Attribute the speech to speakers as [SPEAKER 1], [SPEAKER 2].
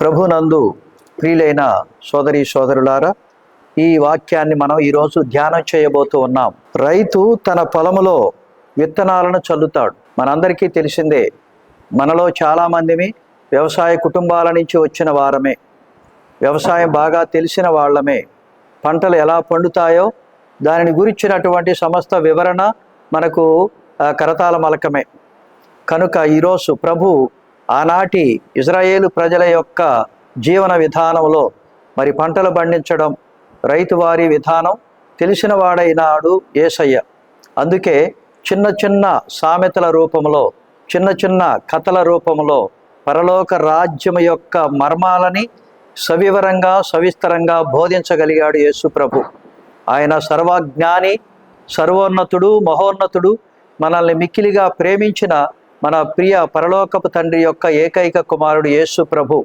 [SPEAKER 1] ప్రభునందు ప్రియులైన సోదరి సోదరులారా ఈ వాక్యాన్ని మనం ఈరోజు ధ్యానం చేయబోతూ ఉన్నాం. రైతు తన పొలములో విత్తనాలను చల్లుతాడు. మనందరికీ తెలిసిందే మనలో చాలామందిమి వ్యవసాయ కుటుంబాల నుంచి వచ్చిన వారమే. వ్యవసాయం బాగా తెలిసిన వాళ్ళమే. పంటలు ఎలా పండుతాయో దానిని గురించినటువంటి సమస్త వివరణ మనకు కరతాల మలకమే. కనుక ఈరోజు ప్రభు ఆనాటి ఇజ్రాయేలు ప్రజల యొక్క జీవన విధానంలో మరి పంటలు పండించడం రైతువారి విధానం తెలిసిన వాడైనాడు ఏసయ్య. అందుకే చిన్న చిన్న సామెతల రూపంలో చిన్న చిన్న కథల రూపంలో పరలోక రాజ్యం యొక్క మర్మాలని సవివరంగా సవిస్తరంగా బోధించగలిగాడు యేసు ప్రభు ఆయన సర్వజ్ఞాని సర్వోన్నతుడు మహోన్నతుడు మనల్ని మిక్కిలిగా ప్రేమించిన మన ప్రియ పరలోకపు తండ్రి యొక్క ఏకైక కుమారుడు యేసు ప్రభు.